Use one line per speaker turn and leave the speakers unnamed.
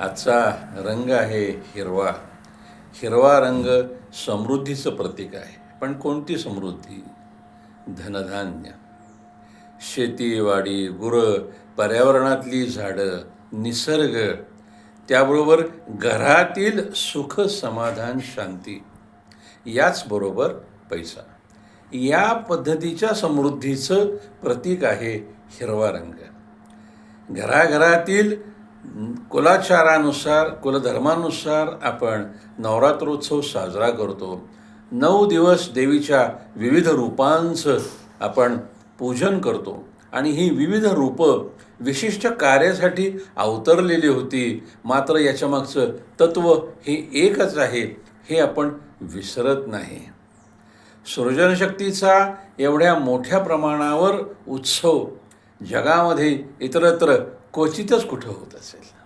आजचा रंग आहे हिरवा. हिरवा रंग समृद्धीचं प्रतीक आहे. पण कोणती समृद्धी? धनधान्य. शेतीवाडी गुरं पर्यावरणातली झाडं निसर्ग त्याबरोबर घरातील सुख समाधान शांती याचबरोबर पैसा. या पद्धतीच्या समृद्धीचं प्रतीक आहे हिरवा रंग. घराघरातील कुलाचारानुसार कुलधर्मानुसार आपण नवरात्रोत्सव साजरा करतो. नऊ दिवस देवीच्या विविध रूपांचं आपण पूजन करतो. आणि ही विविध रूपं विशिष्ट कार्यासाठी अवतरलेली होती. मात्र याच्यामागचं तत्त्व हे एकच आहे हे आपण विसरत नाही. सृजनशक्तीचा एवढ्या मोठ्या प्रमाणावर उत्सव जगामध्ये इतरत्र क्वचितच कुठं होत असेल.